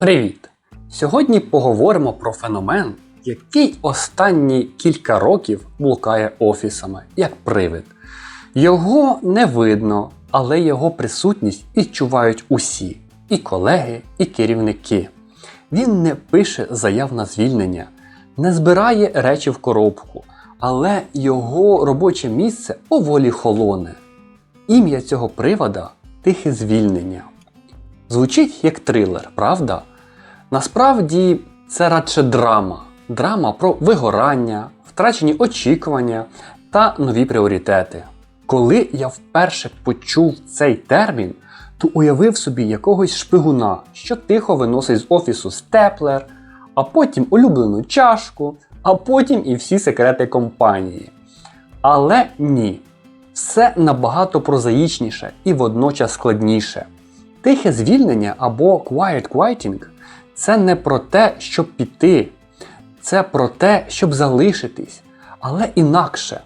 Привіт! Сьогодні поговоримо про феномен, який останні кілька років блукає офісами як привид. Його не видно, але його присутність відчувають усі і колеги, і керівники. Він не пише заяв на звільнення, не збирає речі в коробку, але його робоче місце поволі холоне. Ім'я цього привода тихе звільнення. Звучить як трилер, правда? Насправді це радше драма. Драма про вигорання, втрачені очікування та нові пріоритети. Коли я вперше почув цей термін, то уявив собі якогось шпигуна, що тихо виносить з офісу степлер, а потім улюблену чашку, а потім і всі секрети компанії. Але ні, все набагато прозаїчніше і водночас складніше. Тихе звільнення або quiet quieting – це не про те, щоб піти, це про те, щоб залишитись, але інакше.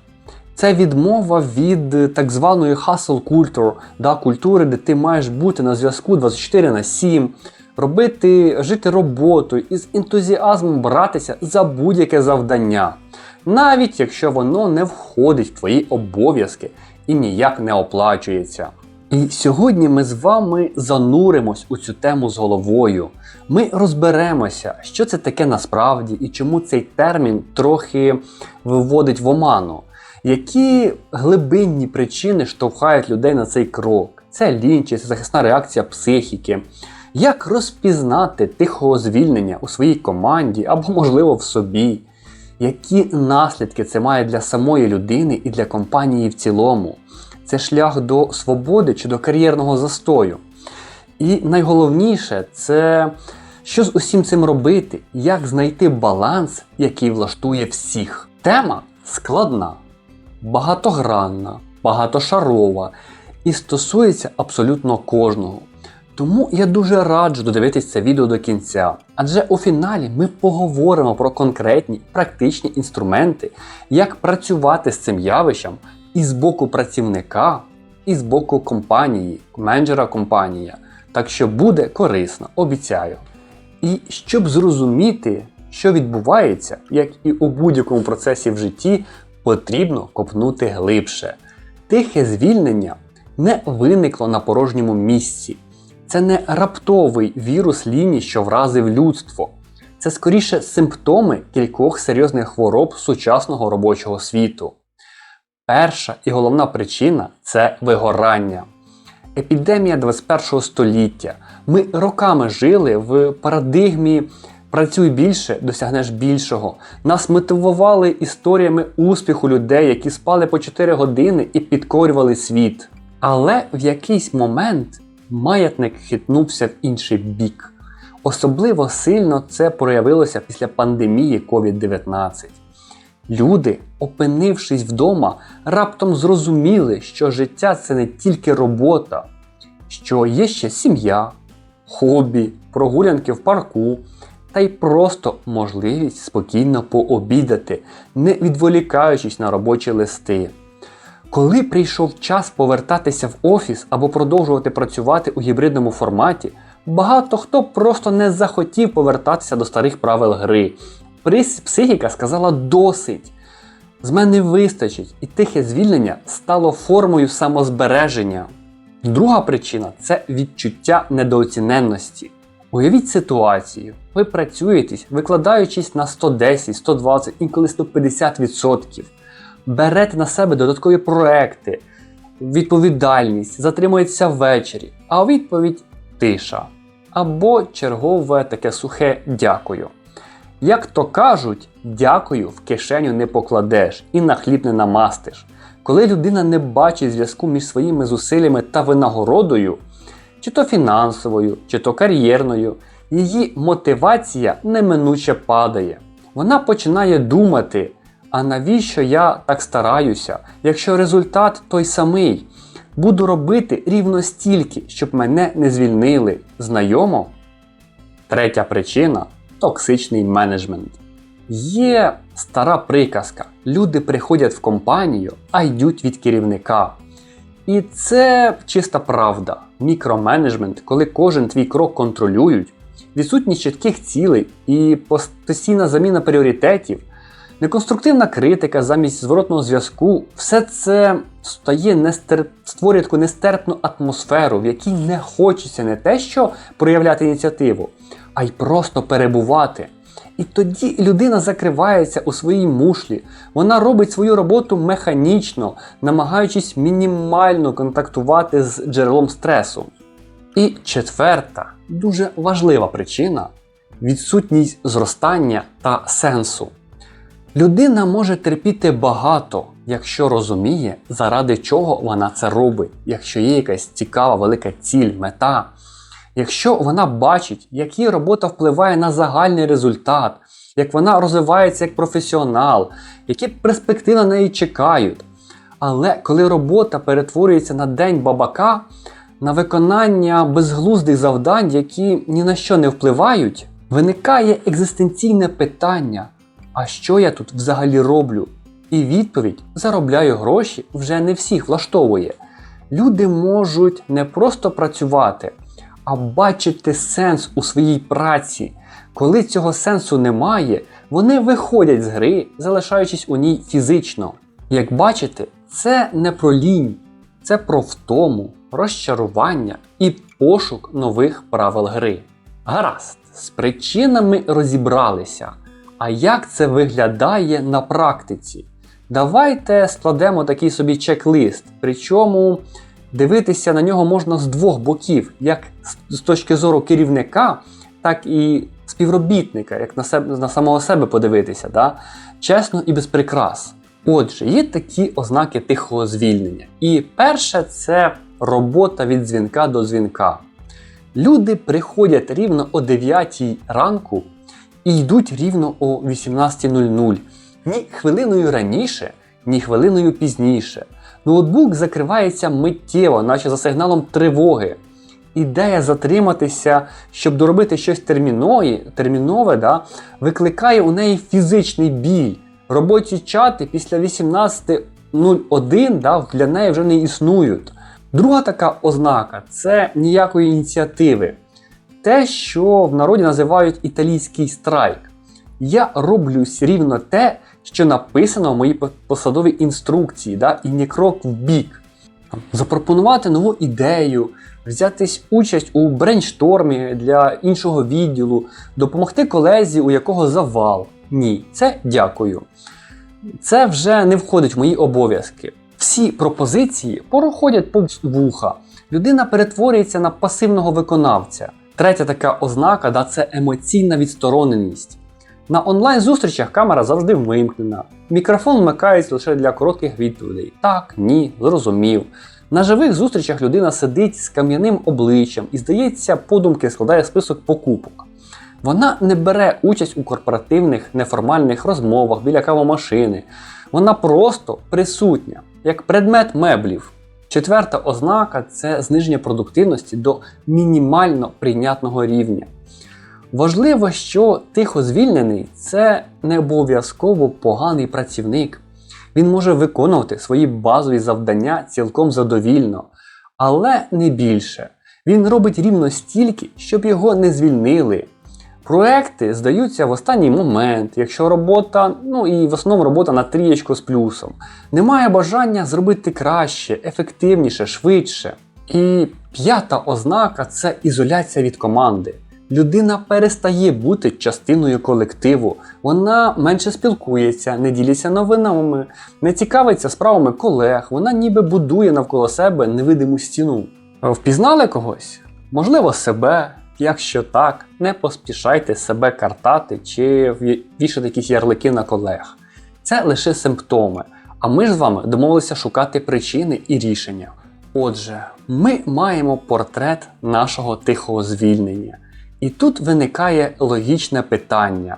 Це відмова від е, так званої hustle culture, да, культури, де ти маєш бути на зв'язку 24 на 7, робити, жити роботою і з ентузіазмом братися за будь-яке завдання, навіть якщо воно не входить в твої обов'язки і ніяк не оплачується. І сьогодні ми з вами зануримось у цю тему з головою. Ми розберемося, що це таке насправді і чому цей термін трохи виводить в оману. Які глибинні причини штовхають людей на цей крок? Це лінчість, захисна реакція психіки. Як розпізнати тихого звільнення у своїй команді або, можливо, в собі? Які наслідки це має для самої людини і для компанії в цілому? Це шлях до свободи чи до кар'єрного застою? І найголовніше це що з усім цим робити, як знайти баланс, який влаштує всіх. Тема складна, багатогранна, багатошарова і стосується абсолютно кожного. Тому я дуже раджу додивитись це відео до кінця, адже у фіналі ми поговоримо про конкретні практичні інструменти, як працювати з цим явищем і з боку працівника, і з боку компанії, менеджера компанії. Так що буде корисно, обіцяю. І щоб зрозуміти, що відбувається, як і у будь-якому процесі в житті, потрібно копнути глибше. Тихе звільнення не виникло на порожньому місці. Це не раптовий вірус лінії, що вразив людство. Це скоріше симптоми кількох серйозних хвороб сучасного робочого світу. Перша і головна причина це вигорання. Епідемія 21 століття. Ми роками жили в парадигмі працюй більше, досягнеш більшого. Нас мотивували історіями успіху людей, які спали по 4 години і підкорювали світ. Але в якийсь момент маятник хитнувся в інший бік. Особливо сильно це проявилося після пандемії COVID-19. Люди, опинившись вдома, раптом зрозуміли, що життя це не тільки робота, що є ще сім'я, хобі, прогулянки в парку, та й просто можливість спокійно пообідати, не відволікаючись на робочі листи. Коли прийшов час повертатися в офіс або продовжувати працювати у гібридному форматі, багато хто просто не захотів повертатися до старих правил гри. Психіка сказала досить. З мене вистачить, і тихе звільнення стало формою самозбереження. Друга причина це відчуття недооціненності. Уявіть ситуацію, ви працюєтесь, викладаючись на 110, 120, інколи 150%. Берете на себе додаткові проекти, відповідальність, затримуєтеся ввечері, а у відповідь тиша. Або чергове таке сухе дякую. Як то кажуть, дякую в кишеню не покладеш і на хліб не намастиш. Коли людина не бачить зв'язку між своїми зусиллями та винагородою, чи то фінансовою, чи то кар'єрною, її мотивація неминуче падає. Вона починає думати, а навіщо я так стараюся, якщо результат той самий? Буду робити рівно стільки, щоб мене не звільнили. Знайомо? Третя причина токсичний менеджмент. Є стара приказка: люди приходять в компанію, а йдуть від керівника. І це чиста правда. Мікроменеджмент, коли кожен твій крок контролюють, відсутність чітких цілей і постійна заміна пріоритетів, неконструктивна критика замість зворотного зв'язку, все це стає нестер... створює таку нестерпну атмосферу, в якій не хочеться не те, що проявляти ініціативу, а й просто перебувати. І тоді людина закривається у своїй мушлі, вона робить свою роботу механічно, намагаючись мінімально контактувати з джерелом стресу. І четверта, дуже важлива причина відсутність зростання та сенсу. Людина може терпіти багато, якщо розуміє, заради чого вона це робить, якщо є якась цікава велика ціль, мета. Якщо вона бачить, як її робота впливає на загальний результат, як вона розвивається як професіонал, які перспективи на неї чекають. Але коли робота перетворюється на день бабака, на виконання безглуздих завдань, які ні на що не впливають, виникає екзистенційне питання: а що я тут взагалі роблю? І відповідь заробляю гроші вже не всіх влаштовує. Люди можуть не просто працювати, а бачити сенс у своїй праці. Коли цього сенсу немає, вони виходять з гри, залишаючись у ній фізично. Як бачите, це не про лінь, це про втому, розчарування і пошук нових правил гри. Гаразд, з причинами розібралися. А як це виглядає на практиці? Давайте складемо такий собі чек-лист, причому дивитися на нього можна з двох боків, як з точки зору керівника, так і співробітника, як на себе на самого себе подивитися, да? чесно і без прикрас. Отже, є такі ознаки тихого звільнення. І перше це робота від дзвінка до дзвінка. Люди приходять рівно о 9 ранку і йдуть рівно о 18.00. Ні хвилиною раніше, ні хвилиною пізніше. Ноутбук закривається миттєво, наче за сигналом тривоги. Ідея затриматися, щоб доробити щось термінове, термінове да, викликає у неї фізичний біль. Робочі чати після 18.01 да, для неї вже не існують. Друга така ознака це ніякої ініціативи. Те, що в народі називають італійський страйк. Я роблю рівно те, що написано в моїй посадовій інструкції, да, і ні крок в бік. Запропонувати нову ідею, взятись участь у брейнштормі для іншого відділу, допомогти колезі, у якого завал. Ні, це дякую. Це вже не входить в мої обов'язки. Всі пропозиції проходять повз вуха. Людина перетворюється на пасивного виконавця. Третя така ознака да, це емоційна відстороненість. На онлайн-зустрічах камера завжди вимкнена. Мікрофон вмикається лише для коротких відповідей. Так, ні, зрозумів. На живих зустрічах людина сидить з кам'яним обличчям і, здається, подумки складає список покупок. Вона не бере участь у корпоративних неформальних розмовах біля кавомашини. Вона просто присутня, як предмет меблів. Четверта ознака це зниження продуктивності до мінімально прийнятного рівня. Важливо, що тихо звільнений це не обов'язково поганий працівник. Він може виконувати свої базові завдання цілком задовільно, але не більше. Він робить рівно стільки, щоб його не звільнили. Проекти здаються в останній момент, якщо робота, ну і в основному робота на трієчку з плюсом. Немає бажання зробити краще, ефективніше, швидше. І п'ята ознака це ізоляція від команди. Людина перестає бути частиною колективу, вона менше спілкується, не ділиться новинами, не цікавиться справами колег, вона ніби будує навколо себе невидиму стіну. Впізнали когось? Можливо, себе. Якщо так, не поспішайте себе картати чи вішати якісь ярлики на колег. Це лише симптоми. А ми ж з вами домовилися шукати причини і рішення. Отже, ми маємо портрет нашого тихого звільнення. І тут виникає логічне питання: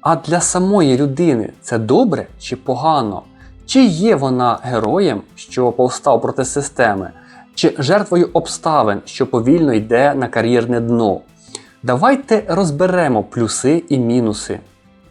а для самої людини це добре чи погано? Чи є вона героєм, що повстав проти системи, чи жертвою обставин, що повільно йде на кар'єрне дно? Давайте розберемо плюси і мінуси.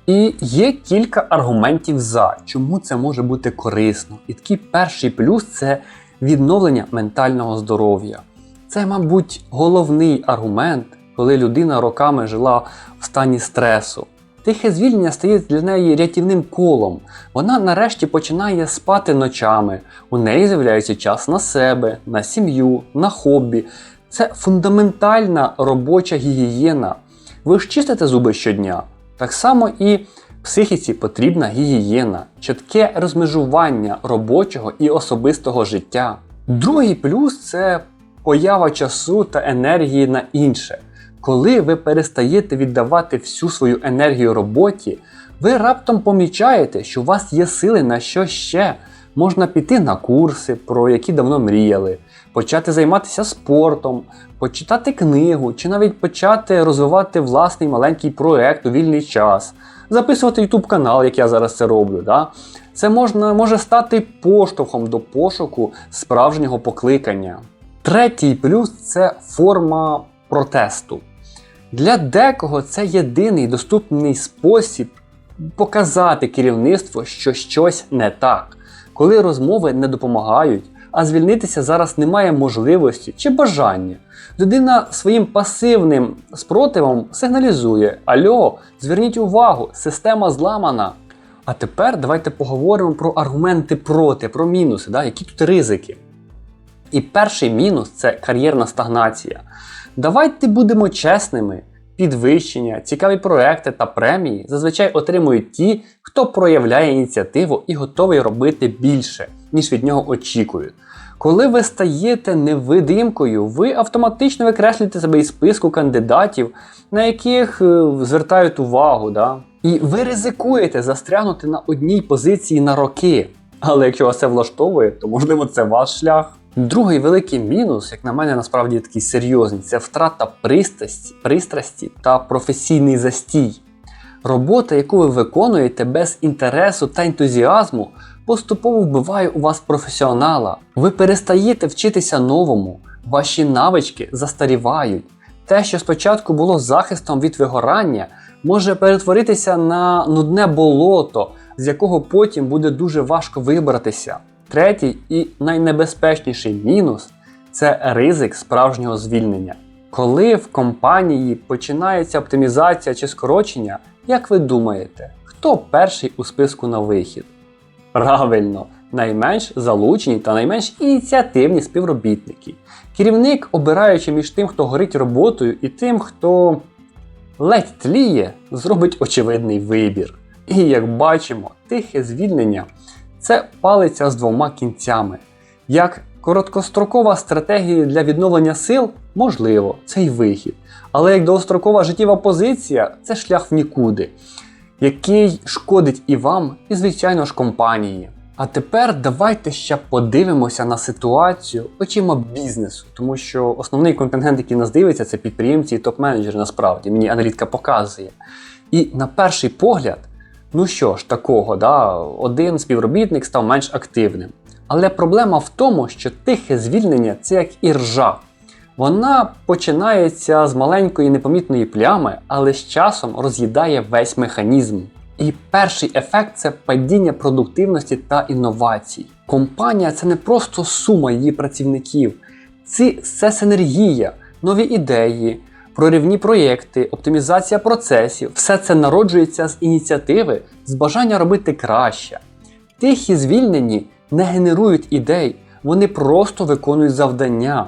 І є кілька аргументів за, чому це може бути корисно. І такий перший плюс це відновлення ментального здоров'я. Це, мабуть, головний аргумент, коли людина роками жила в стані стресу. Тихе звільнення стає для неї рятівним колом. Вона нарешті починає спати ночами. У неї з'являється час на себе, на сім'ю, на хобі. Це фундаментальна робоча гігієна. Ви ж чистите зуби щодня. Так само і психіці потрібна гігієна, чітке розмежування робочого і особистого життя. Другий плюс це поява часу та енергії на інше. Коли ви перестаєте віддавати всю свою енергію роботі, ви раптом помічаєте, що у вас є сили на що ще. Можна піти на курси, про які давно мріяли, почати займатися спортом, почитати книгу, чи навіть почати розвивати власний маленький проект у вільний час, записувати YouTube канал, як я зараз це роблю. Да? Це можна, може стати поштовхом до пошуку справжнього покликання. Третій плюс це форма протесту. Для декого це єдиний доступний спосіб показати керівництву, що щось не так, коли розмови не допомагають, а звільнитися зараз немає можливості чи бажання. Людина своїм пасивним спротивом сигналізує: Альо, зверніть увагу, система зламана. А тепер давайте поговоримо про аргументи проти, про мінуси, да? які тут ризики. І перший мінус це кар'єрна стагнація. Давайте будемо чесними. Підвищення, цікаві проекти та премії зазвичай отримують ті, хто проявляє ініціативу і готовий робити більше, ніж від нього очікують. Коли ви стаєте невидимкою, ви автоматично викреслюєте себе із списку кандидатів, на яких е, звертають увагу. Да? І ви ризикуєте застрягнути на одній позиції на роки. Але якщо вас це влаштовує, то можливо це ваш шлях. Другий великий мінус, як на мене, насправді такий серйозний, це втрата пристрасті, пристрасті та професійний застій. Робота, яку ви виконуєте без інтересу та ентузіазму, поступово вбиває у вас професіонала. Ви перестаєте вчитися новому, ваші навички застарівають. Те, що спочатку було захистом від вигорання, може перетворитися на нудне болото, з якого потім буде дуже важко вибратися. Третій і найнебезпечніший мінус це ризик справжнього звільнення. Коли в компанії починається оптимізація чи скорочення, як ви думаєте, хто перший у списку на вихід? Правильно, найменш залучені та найменш ініціативні співробітники. Керівник, обираючи між тим, хто горить роботою, і тим, хто ледь тліє, зробить очевидний вибір. І як бачимо, тихе звільнення це палиця з двома кінцями. Як короткострокова стратегія для відновлення сил можливо, це й вихід. Але як довгострокова життєва позиція це шлях в нікуди, який шкодить і вам, і, звичайно ж, компанії. А тепер давайте ще подивимося на ситуацію очима бізнесу, тому що основний контингент, який нас дивиться, це підприємці і топ-менеджери насправді. Мені аналітика показує. І на перший погляд, ну що ж такого, да, один співробітник став менш активним. Але проблема в тому, що тихе звільнення це як іржа. Вона починається з маленької непомітної плями, але з часом роз'їдає весь механізм. І перший ефект це падіння продуктивності та інновацій. Компанія це не просто сума її працівників, це, це синергія, нові ідеї, проривні проєкти, оптимізація процесів. Все це народжується з ініціативи, з бажання робити краще. Тихі звільнені не генерують ідей, вони просто виконують завдання.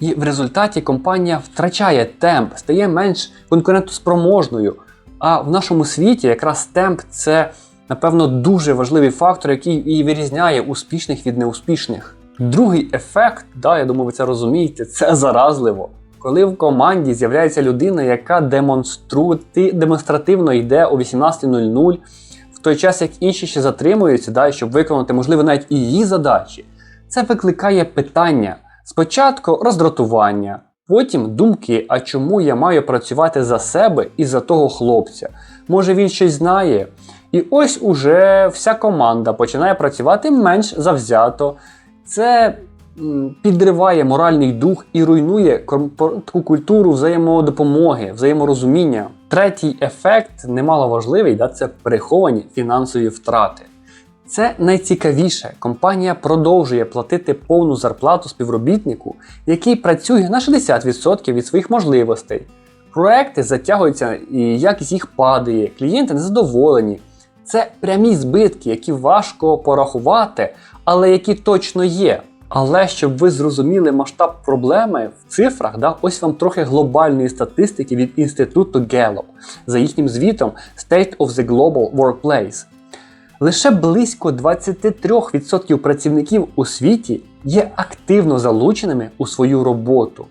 І в результаті компанія втрачає темп, стає менш конкурентоспроможною. А в нашому світі якраз темп це, напевно, дуже важливий фактор, який і вирізняє успішних від неуспішних. Другий ефект, да, я думаю, ви це розумієте, це заразливо. Коли в команді з'являється людина, яка демонструти, демонстративно йде о 18.00, в той час як інші ще затримуються, да, щоб виконати, можливо, навіть її задачі, це викликає питання. Спочатку роздратування, потім думки, а чому я маю працювати за себе і за того хлопця? Може він щось знає? І ось уже вся команда починає працювати менш завзято. Це підриває моральний дух і руйнує корпо- таку культуру взаємодопомоги, взаєморозуміння. Третій ефект, немало важливий, да, це приховані фінансові втрати. Це найцікавіше. Компанія продовжує платити повну зарплату співробітнику, який працює на 60% від своїх можливостей. проекти затягуються і якість їх падає, клієнти незадоволені. Це прямі збитки, які важко порахувати, але які точно є. Але щоб ви зрозуміли масштаб проблеми в цифрах, да, ось вам трохи глобальної статистики від інституту Gallup за їхнім звітом State of the Global Workplace. Лише близько 23% працівників у світі є активно залученими у свою роботу.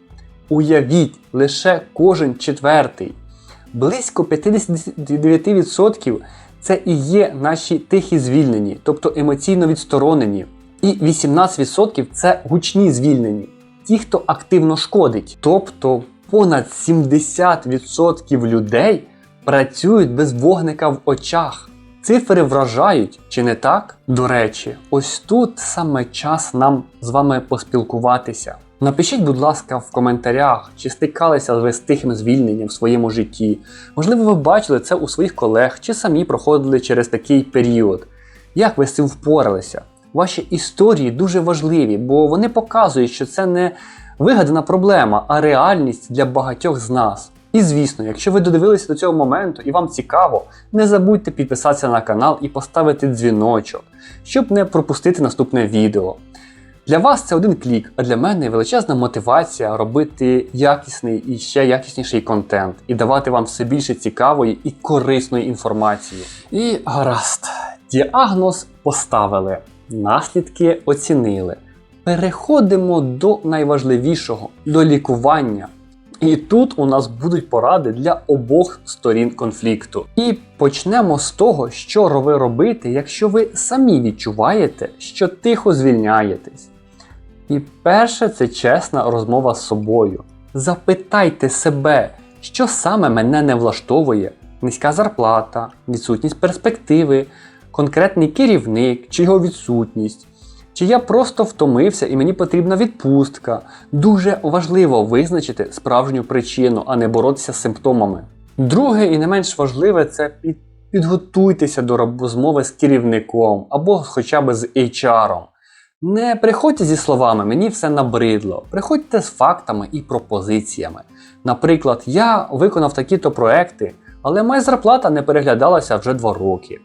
Уявіть, лише кожен четвертий. Близько 59% це і є наші тихі звільнені, тобто емоційно відсторонені. І 18% це гучні звільнені, ті, хто активно шкодить. Тобто понад 70% людей працюють без вогника в очах. Цифри вражають, чи не так? До речі, ось тут саме час нам з вами поспілкуватися. Напишіть, будь ласка, в коментарях, чи стикалися ви з тихим звільненням в своєму житті. Можливо, ви бачили це у своїх колег, чи самі проходили через такий період. Як ви з цим впоралися? Ваші історії дуже важливі, бо вони показують, що це не вигадана проблема, а реальність для багатьох з нас. І звісно, якщо ви додивилися до цього моменту і вам цікаво, не забудьте підписатися на канал і поставити дзвіночок, щоб не пропустити наступне відео. Для вас це один клік, а для мене величезна мотивація робити якісний і ще якісніший контент і давати вам все більше цікавої і корисної інформації. І гаразд, діагноз поставили, наслідки оцінили. Переходимо до найважливішого до лікування. І тут у нас будуть поради для обох сторін конфлікту. І почнемо з того, що ви робити, якщо ви самі відчуваєте, що тихо звільняєтесь. І перше це чесна розмова з собою. Запитайте себе, що саме мене не влаштовує: низька зарплата, відсутність перспективи, конкретний керівник чи його відсутність. Чи я просто втомився і мені потрібна відпустка. Дуже важливо визначити справжню причину, а не боротися з симптомами. Друге і не менш важливе це під, підготуйтеся до розмови з керівником або хоча б з HR. Не приходьте зі словами, мені все набридло. Приходьте з фактами і пропозиціями. Наприклад, я виконав такі-то проекти, але моя зарплата не переглядалася вже 2 роки.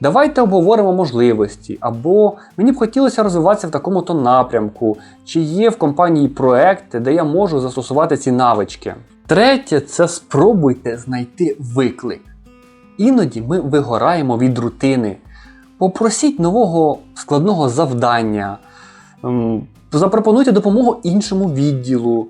Давайте обговоримо можливості, або мені б хотілося розвиватися в такому-то напрямку, чи є в компанії проекти, де я можу застосувати ці навички. Третє це спробуйте знайти виклик. Іноді ми вигораємо від рутини. Попросіть нового складного завдання, ем, запропонуйте допомогу іншому відділу.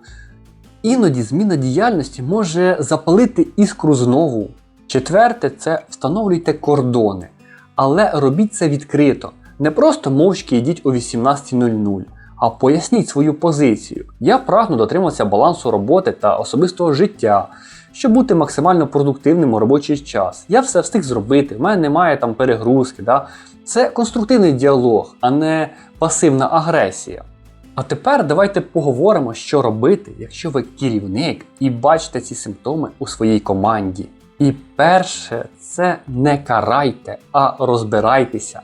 Іноді зміна діяльності може запалити іскру знову. Четверте це встановлюйте кордони. Але робіть це відкрито. Не просто мовчки йдіть о 18.00, а поясніть свою позицію. Я прагну дотримуватися балансу роботи та особистого життя, щоб бути максимально продуктивним у робочий час. Я все встиг зробити, в мене немає там перегрузки. Да? Це конструктивний діалог, а не пасивна агресія. А тепер давайте поговоримо, що робити, якщо ви керівник і бачите ці симптоми у своїй команді. І перше, це не карайте, а розбирайтеся.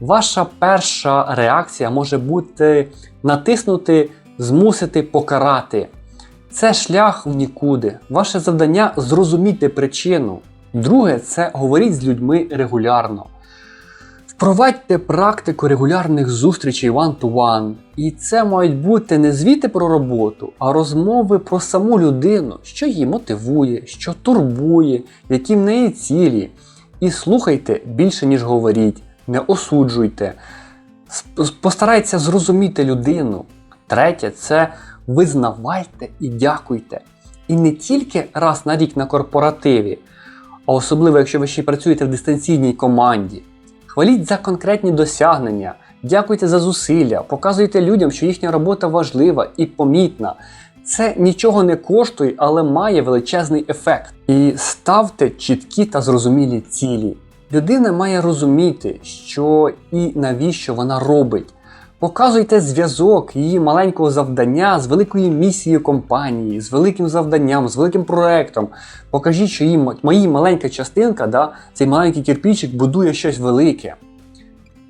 Ваша перша реакція може бути натиснути, змусити покарати. Це шлях в нікуди. Ваше завдання зрозуміти причину. Друге, це говоріть з людьми регулярно. Впровадьте практику регулярних зустрічей one-to-one. І це мають бути не звіти про роботу, а розмови про саму людину, що її мотивує, що турбує, які в неї цілі. І слухайте більше, ніж говоріть, не осуджуйте. Постарайтеся зрозуміти людину. Третє це визнавайте і дякуйте. І не тільки раз на рік на корпоративі, а особливо, якщо ви ще працюєте в дистанційній команді. Хваліть за конкретні досягнення, дякуйте за зусилля, показуйте людям, що їхня робота важлива і помітна. Це нічого не коштує, але має величезний ефект. І ставте чіткі та зрозумілі цілі. Людина має розуміти, що і навіщо вона робить. Показуйте зв'язок її маленького завдання з великою місією компанії, з великим завданням, з великим проектом. Покажіть, що її моя маленька частинка, да, цей маленький кирпичик будує щось велике.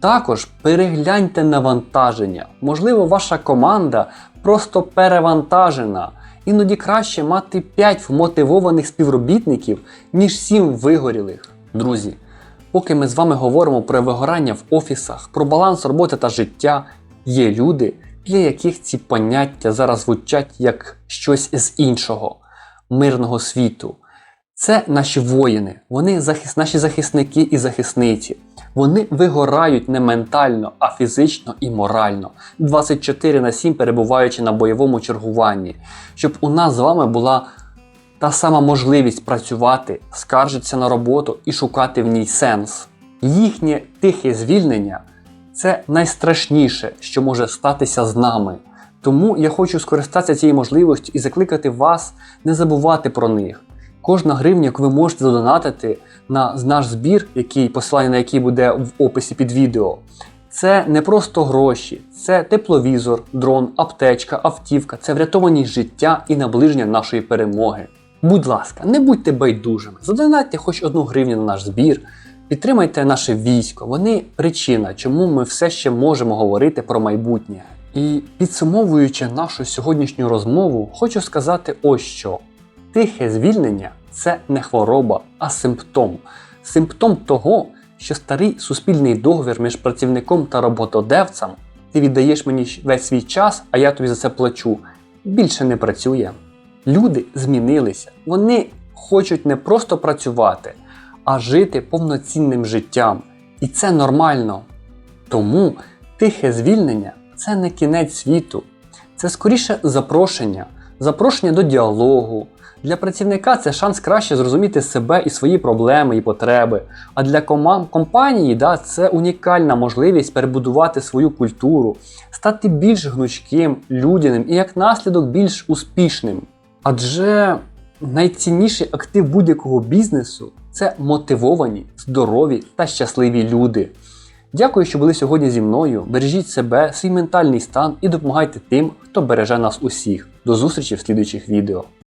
Також перегляньте навантаження. Можливо, ваша команда просто перевантажена, Іноді краще мати 5 вмотивованих співробітників, ніж 7 вигорілих. Друзі, поки ми з вами говоримо про вигорання в офісах, про баланс роботи та життя, є люди, для яких ці поняття зараз звучать як щось з іншого, мирного світу. Це наші воїни, вони захис... наші захисники і захисниці. Вони вигорають не ментально, а фізично і морально, 24 на 7 перебуваючи на бойовому чергуванні, щоб у нас з вами була та сама можливість працювати, скаржитися на роботу і шукати в ній сенс. Їхнє тихе звільнення це найстрашніше, що може статися з нами. Тому я хочу скористатися цією можливістю і закликати вас не забувати про них. Кожна гривня, яку ви можете задонатити на наш збір, який посилання на який буде в описі під відео, це не просто гроші, це тепловізор, дрон, аптечка, автівка, це врятовані життя і наближення нашої перемоги. Будь ласка, не будьте байдужими, задонатьте хоч одну гривню на наш збір, підтримайте наше військо. Вони причина, чому ми все ще можемо говорити про майбутнє. І підсумовуючи нашу сьогоднішню розмову, хочу сказати ось що. Тихе звільнення це не хвороба, а симптом. Симптом того, що старий суспільний договір між працівником та роботодавцем ти віддаєш мені весь свій час, а я тобі за це плачу, більше не працює. Люди змінилися. Вони хочуть не просто працювати, а жити повноцінним життям. І це нормально. Тому тихе звільнення це не кінець світу, це скоріше запрошення, запрошення до діалогу. Для працівника це шанс краще зрозуміти себе і свої проблеми і потреби. А для команд компанії да, це унікальна можливість перебудувати свою культуру, стати більш гнучким, людяним і як наслідок більш успішним. Адже найцінніший актив будь-якого бізнесу це мотивовані, здорові та щасливі люди. Дякую, що були сьогодні зі мною. Бережіть себе, свій ментальний стан і допомагайте тим, хто береже нас усіх. До зустрічі в слідуючих відео.